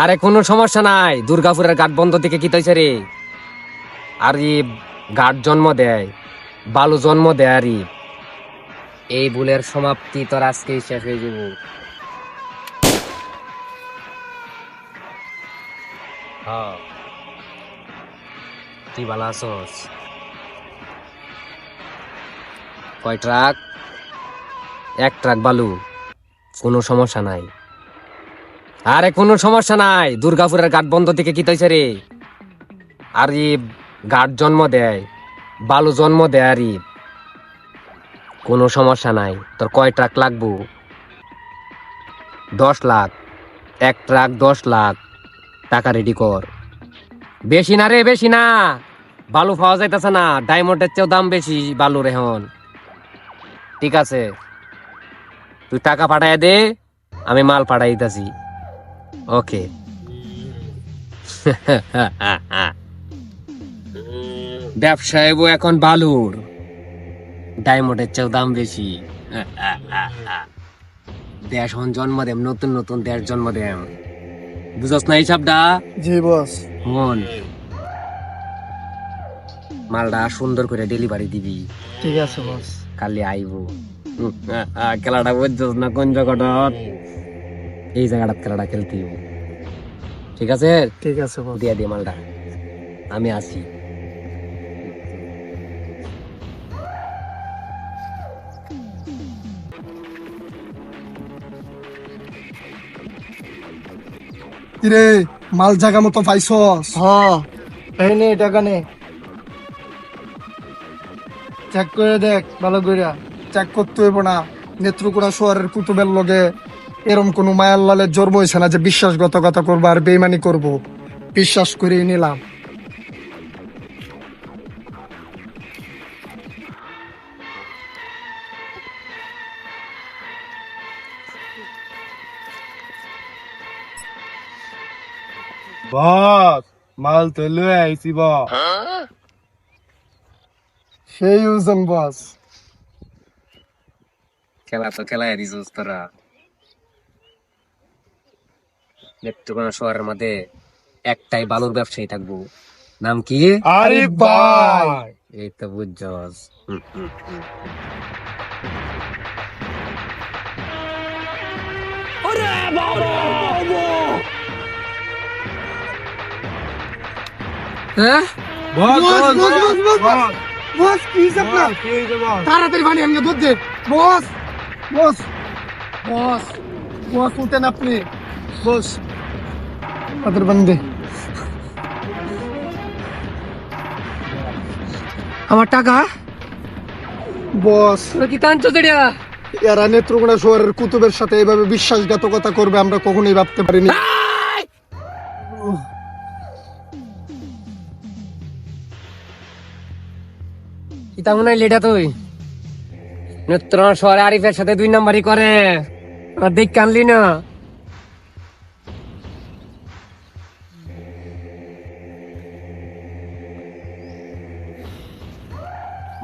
আরে, কোনো সমস্যা নাই। দুর্গাপুরের গাট বন্ধ থেকে কি তৈছে রে? আর ই গাট জন্ম দেয়, বালু জন্ম দেয় আর। এই ভুলের সমাপ্তি তোর আজকেই শেষ হয়ে যাব। হ্যাঁ। তুই ভালো আছস? কয় ট্রাক? এক ট্রাক বালু। কোনো সমস্যা নাই। আরে, কোনো সমস্যা নাই। দুর্গাপুরের গাট বন্ধ থেকে কি তৈছে রে? আর গাট জন্ম দেয়, বালু জন্ম দেয় আর। কোনো সমস্যা নাই, তোর কয় ট্রাক লাগবো? দশ লাখ, এক ট্রাক দশ লাখ, টাকা রেডি কর। বেশি না রে, বেশি না। বালু পাওয়া যাইতেছে না ডায়মন্ডের চেয়েও দাম বেশি বালুর এখন। ঠিক আছে, তুই টাকা পাঠাই দে, আমি মাল পাঠাই দিতেছি ওকে ব্যবসায় এখন বালুর। ডায়মন্ডের চেয়েও দাম বেশি। দেশ হন জন্ম দেম নতুন নতুন দেশ জন্ম দেম। বুঝস না হিসাবটা জি বস। হন মালটা সুন্দর করে ডেলিভারি দিবি। ঠিক আছে বস। কালি আইব। খেলাটা বুঝছস না কোন জায়গাটাত এই জায়গাটাত খেলাটা খেলতে হইব। ঠিক আছে? ঠিক আছে দিয়া দিয়ে মালটা। আমি আসি কিরে মাল জায়গা মতো পাইছস? হ্যাঁ। এই নে টাকা নে চেক করে দেখ ভালো করে চেক করতে হইব না। নেত্রকোনা শহরের কুতুবের লগে। এরম কোন মায়ার লালের জন্ম হয়েছে না যে বিশ্বাসঘাতকতা করব আর বেইমানি করব। বিশ্বাস করেই নিলাম। বস মাল তো লয়ে আইছি বস। সেই ওজন বস। খেলা তো খেলাই দিছিস তোরা। নেত্রকোনা শহরের মধ্যে একটাই বালুর ব্যবসায়ী থাকব। নাম কি? আরে ভাই। এই তো বুঝছস। হ্যাঁ? বস বস, বস বস, বস, কি? তাড়াতাড়ি পানি আমাকে দুধ দে। বস বস বস বস উঠেন আপনি। বস তাদের পানি আমার টাকা? বস। তোরা কি কাঞ্চ দেড়িয়া এরা নেত্রকোনা শহরের কুতুবের সাথে এভাবে বিশ্বাসঘাতকতা করবে আমরা কখনোই ভাবতে পারিনি। ইতা মনে হয় লেটা তুই? নেত্রকোনা শহরে আরিফের সাথে দুই নাম্বারই করে। আর দেখ কানলি না।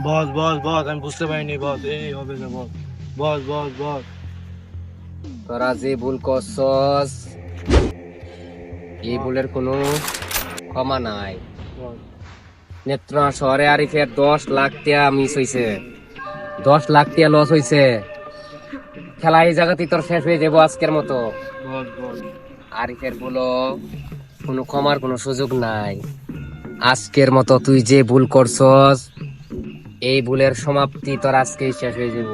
বস বস বস আমি বুঝতে পারিনি বস এই হবে না বস বস বস বস। তোরা যে ভুল করছস এই ভুলের কোনো ক্ষমা নাই। বস। নেত্রকোনা শহরে আরিফের দশ লাখ টিয়া মিস হইছে। দশ লাখ টিয়া লস হইছে। খেলা এই জায়গাতেই তোর শেষ হয়ে যাব আজকের মতো। আরিফের বলো কোনো ক্ষমার কোনো সুযোগ নাই। আজকের মতো তুই যে ভুল করছস এই ভুলের সমাপ্তি তোর আজকেই শেষ হয়ে যাব।